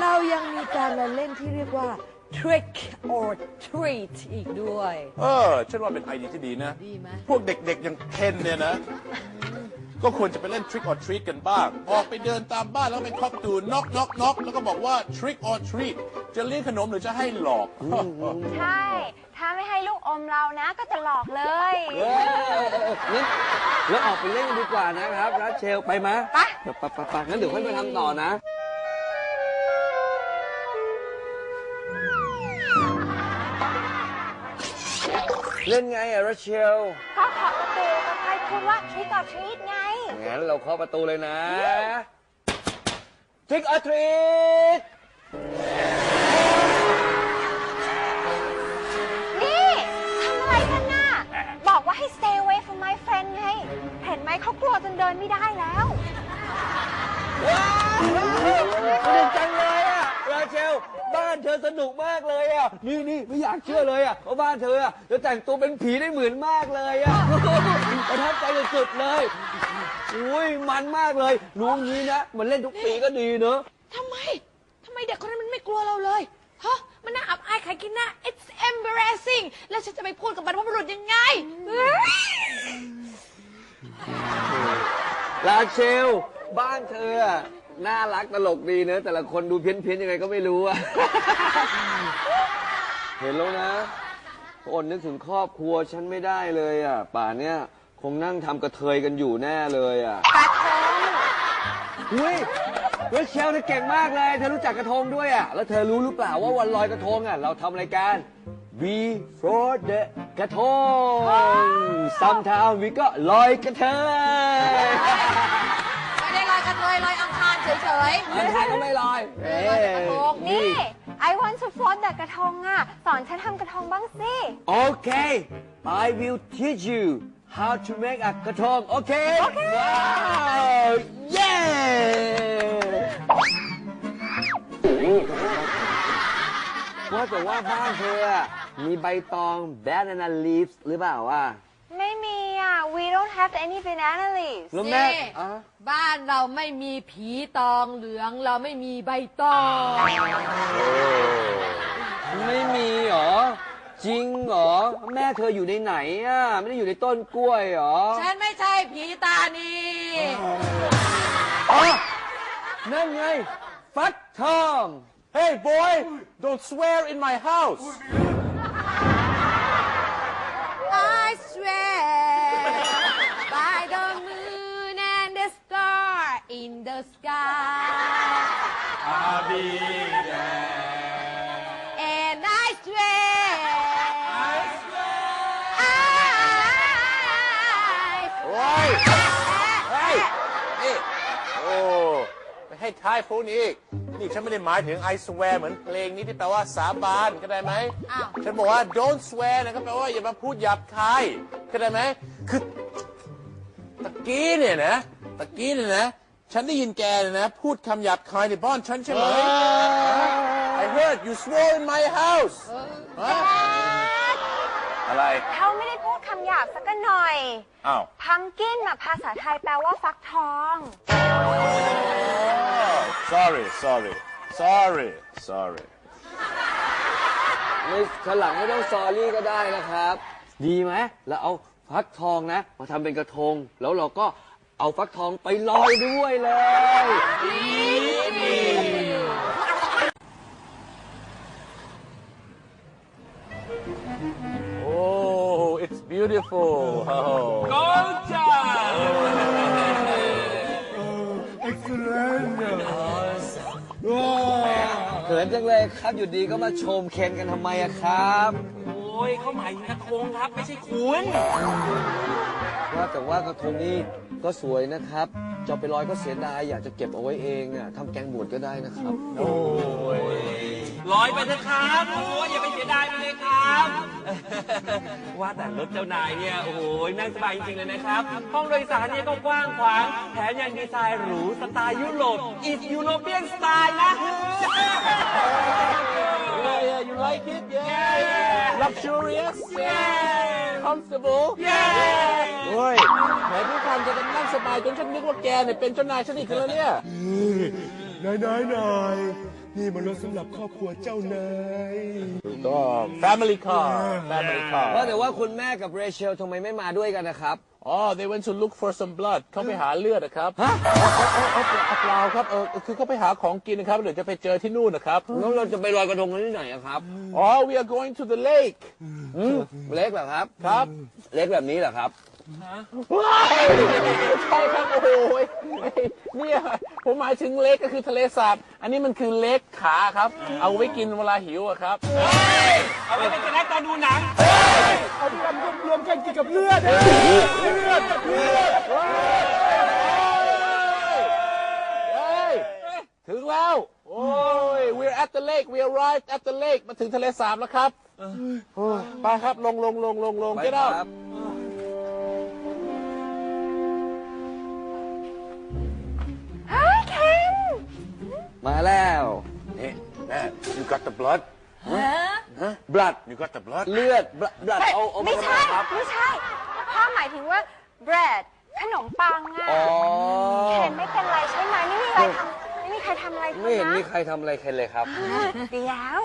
เรายังมีการละเล่นที่เรียกว่า trick or treat อีกด้วย เออฉันว่าเป็นไอเดียที่ดีนะ ดีไหม พวกเด็กๆอย่างเคนเนี่ยนะ ก็ควรจะไปเล่น trick or treat กันบ้าง ออกไปเดินตามบ้านแล้วไปเคาะประตู knock knock knock แล้วก็บอกว่า trick or treat จะเลี้ยงขนมหรือจะให้หลอก ใช่ ถ้าไม่ให้ลูก อมเรานะก็จะหลอกเลยเออเอองั้นแล้วออกไปเล่นกันดีกว่านะครับรัชเชลไปไหมไปไป ไปไปไปงั้นเดี๋ยวค่อยไปทำต่อนะ เล่นไงอะรัชเชลก็ขอประตูก็ใครพูดว่า trick or treat ไง งั้นเราเคาะประตูเลยนะ Trick or treat นเดินไม่ได้แล้วว้าวสนุกจังเลยอะราเชล บ้านเธอสนุกมากเลยอะนี่นี่ไม่อยากเชื่อเลยอะว่าบ้านเธออะจะแต่งตัวเป็นผีได้เหมือนมากเลยอะประทับใจสุดๆเลยอุ้ยมันมากเลยรู้งี้นะมันเล่นทุกปีก็ดีเนอะทำไม ทำไมเด็กคนนั้นมันไม่กลัวเราเลย ฮะ มันน่าอับอายขายกินหน้า it's embarrassing แล้วฉันจะไปพูดกับบรรพบุรุษยังไงเฮ้ย ราเชล บ้านเธออะน่ารักตลกดีเนอะแต่ละคนดูเพี้ยนๆยังไงก็ไม่รู้อะ เห็นแล้วนะอดนึกถึงครอบครัวฉันไม่ได้เลยอะป่านเนี้ยคงนั่งทำกระเทยกันอยู่แน่เลยอะกระทงอุ้ยราเชลเธอเก่งมากเลย เธอรู้จักกระทงด้วยอะแล้วเธอรู้หรือเปล่าว่าวันลอยกระทงอะเราทำรายการ before the กระทง sometime we ก็ลอยกระเทยไม่ได้ลอยกระเทยลอยอังคารเฉยอันทายก็ไม่ลอยๆลอยแต่กระทง นี่ I want to float แต่กระทงอะ สอนฉันทำกระทงบ้างสิโอเค I will teach you how to make a กระทงโอเคโอเค ว้าวเย้ว่าแต่ว่าบ้านเธออะมีใบตอง banana leaves หรือเปล่าวะ ไม่มีอะ we don't have any banana leaves แล้วแม่นี่อะบ้านเราไม่มีผีตองเหลืองเราไม่มีใบตอง ไม่มีเหรอ จริงเหรอ แม่เธออยู่ในไหนอะ ไม่ได้อยู่ในต้นกล้วยเหรอฉันไม่ใช่ผีตานีอ๋อนั่นไง ฟักทอง Hey boy don't swear in my house. I swear by the moon and the star in the sky. And ท้ายพวกนี้อีก นี่ฉันไม่ได้หมายถึง I swear เหมือนเพลงนี้ที่แปลว่าสาบานเข้าใจไหม อ้าว ฉันบอกว่า don't swear นะครับแปลว่าอย่ามาพูดหยาบคายเข้าใจไหมคือตะกี้เนี่ยนะตะกี้เนี่ยนะ ฉันได้ยินแกเนี่ยนะ พูดคำหยาบคายในบ้านฉันใช่ไหม I heard you swore in my house ฮะอะไร เขาไม่ได้พูดคำหยาบสักหน่อย อ้าว pumpkin อะภาษาไทยแปลว่าฟักทอง sorry sorry sorry sorry ไม่ฉนหลังไม่ต้องซอรี่ก็ได้นะครับ ดีไหมแล้วเอาฟักทองนะ มาทำเป็นกระทง แล้วเราก็เอาฟักทองไปลอยด้วยเลย Oh, it's beautiful. Oh. โกจ้า เขินจังเลยครับอยู่ดีก็มาชมเคนกันทำไมอะครับโอ้ยเขาหมายถึงกระทงครับ ไม่ใช่คุณว่าแต่ว่ากระทงนี้ก็สวยนะครับ จะเอาไปลอยก็เสียดายอยากจะเก็บเอาไว้เองอะทำแกงบวชก็ได้นะครับ ลอยไปเถอะครับโอ้ยอย่าไปเสียดายมันเลยครับ ว่าแต่รถเจ้านายเนี่ยโอ้โหนั่งสบายจริงๆเลยนะครับ ห้องโดยสารเนี่ยก็กว้างขวางแถมยังดีไซน์หรูสไตล์ยุโรป is European style นะ Yeah, yeah, you like it? Yeah. Luxurious? Yeah. Comfortable? Yeah. เฮ้ยแหมพี่พันธ์จะนั่งสบายจนฉันนึกว่าแกเนี่ยเป็นเจ้านายฉันอีกแล้วเนี่ย นายนายนายนี่มันรถสำหรับครอบครัวเจ้านายก็ family car family car ว่าแต่ว่าคุณแม่กับเรเชลทำไมไม่มาด้วยกันนะครับ อ๋อ they went to look for some blood เขาไปหาเลือดนะครับฮะเปล่าครับ เออ คือเขาไปหาของกินนะครับ เดี๋ยวจะไปเจอที่นู่นนะครับแล้วเราจะไปลอยกระทงกันที่ไหนอะครับ อ๋อ we are going to the lake อืมเล็กเหรอครับ ครับ เล็กแบบนี้เหรอครับ ว้ายใช่ครับโอ้โหเนี่ยผมหมายถึงเล็กก็คือทะเลสาบ อันนี้มันคือเล็กขาครับ เอาไว้กินเวลาหิวอะครับ เอาไว้เป็นสแน็คตอนดูหนัง เอาที่กันรวมๆกันกินกับเลือดนะเลือดกับเลือดเฮ้ยถึงแล้ว โอ้ย we're at the lake we arrived at the lake มาถึงทะเลสาบแล้วครับโอ้ยไปครับลงลงลงลงลง get out มาแล้ว Hey, man, you got the blood? blood You got the blood? เลือด blood blood เอาเอาไม่ทำใช่ครับไม่ใช่พ่อหมายถึงว่า bread ขนมปังอะอ๋อเคนไม่เป็นไรใช่ไหมไม่มีอะไรทำไม่มีใครทำอะไรคุณไม่เห็นนะมีใครทำอะไรเคนเลยครับดีแล้ว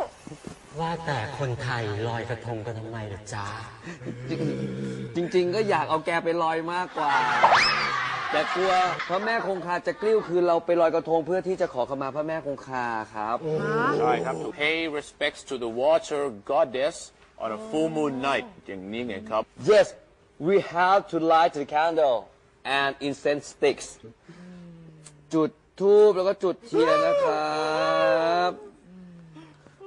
ว่าแต่คนไทยลอยกระทงกันทำไมล่ะจ๊ะจริงๆก็อยากเอาแกไปลอยมากกว่า แต่กลัวพระแม่คงคาจะกลิ้วคือเราไปลอยกระทงเพื่อที่จะขอขมาพระแม่คงคาครับ ใช่ครับ to pay respects to the water goddess on a full moon night อย่างนี้ไงครับ Yes we have to light the candle and incense sticks จุดทูบแล้วก็จุดเทียนนะครับ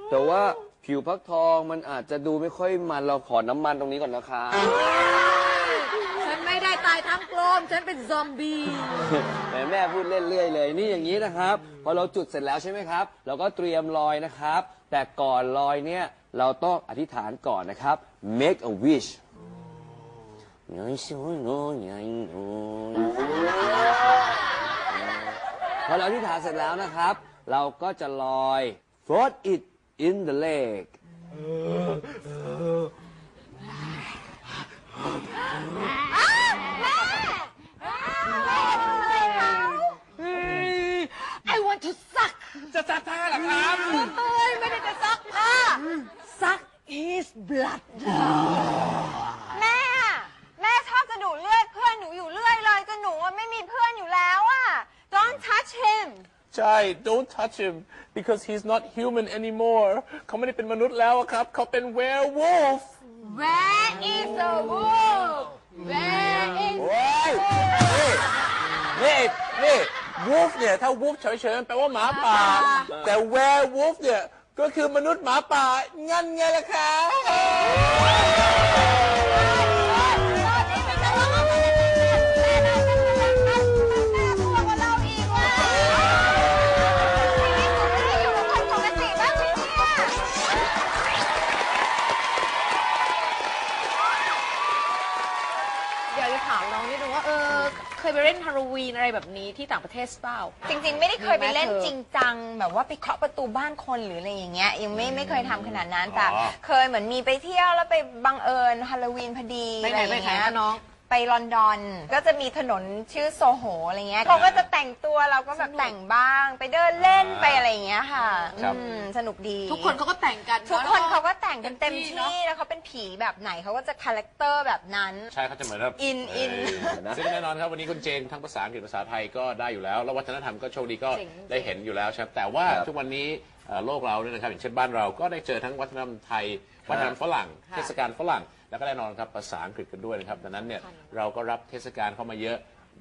แต่ว่าผิวพักทองมันอาจจะดูไม่ค่อยมันเราขอน้ำมันตรงนี้ก่อนนะครับฉันไม่ได้ ตายทั้งกลมฉันเป็นซอมบี้แม่แม่พูดเล่นเรื่อยเลย นี่อย่างนี้นะครับ พอเราจุดเสร็จแล้วใช่ไหมครับ เราก็เตรียมลอยนะครับ แต่ก่อนลอยเนี่ย เราต้องอธิษฐานก่อนนะครับ make a wish พอเราอธิษฐานเสร็จแล้วนะครับ เราก็จะลอย float it in the lake ไอ want to suck จะซักผ้าเหรอครับ เฮ้ย ไม่ได้จะซักผ้า suck his blood แม่อะแม่ชอบจะดูดเลือดเพื่อนหนูอยู่เรื่อยเลยจนหนูอะไม่มีเพื่อนอยู่แล้วอะ Don't touch him ใช่ don't touch him because he's not human anymore เขาไม่ได้เป็นมนุษย์แล้วอะครับ เขาเป็น werewolf Where is the wolf Where is โอ้ยนี่นี่ wolf เนี่ย ถ้า wolf เฉยๆมันแปลว่าหมาป่า แต่ werewolf เนี่ย ก็คือมนุษย์หมาป่างั้นไงล่ะครัางประเทศเปล่า จริง ๆ ไม่ได้เคยไปเล่นมีไหมเธอจริงจัง แบบว่าไปเคาะประตูบ้านคนหรืออะไรอย่างเงี้ยยังไม่ไม่เคยทำขนาดนั้นแต่อ๋อเคยเหมือนมีไปเที่ยวแล้วไปบังเอิญฮาโลวีนพอดีไปไหนอะไรอย่างเงี้ไปไหนยคะน้อง ไปลอนดอน ก็จะมีถนนชื่อโซโหอะไรเงี้ยเขาก็จะแต่งตัวเราก็แบบแต่งบ้าง ไปเดินเล่นไปอะไรอย่างเงี้ยค่ะครับ อืมสนุกดี ทุกคนเขาก็แต่งกันทุกคนเขาก็แต่งกันเต็มเนอะที่แล้วเขาเป็นผีแบบไหนเขาก็จะคาแรคเตอร์แบบนั้น ใช่เขาจะเหมือนแบบอินอินซึ่งแน่นอนครับวันนี้คุณเจนทั้งภาษาอังกฤษภาษาไทยก็ได้อยู่แล้ว แล้ววัฒนธรรมก็โชคดีก็ได้เห็นอยู่แล้วใช่ไหมแต่ว่าครับทุกวันนี้เอ่อโลกเราเนี่ยนะครับอย่างเช่นบ้านเราก็ได้เจอทั้งวัฒนธรรมไทย วัฒนธรรมฝรั่งเทศกาลฝรั่ง แล้วก็แน่นอนครับภาษาอังกฤษกันด้วยนะครับดังนั้นเนี่ยเราก็รับเทศกาลเข้ามาเยอะ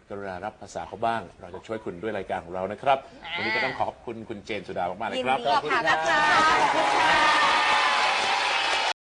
กรุณารับภาษาเขาบ้าง เราจะช่วยคุณด้วยรายการของเรานะครับ วันนี้ก็ต้องขอบคุณคุณเจนสุดามากๆเลยยินครับดีค่ะ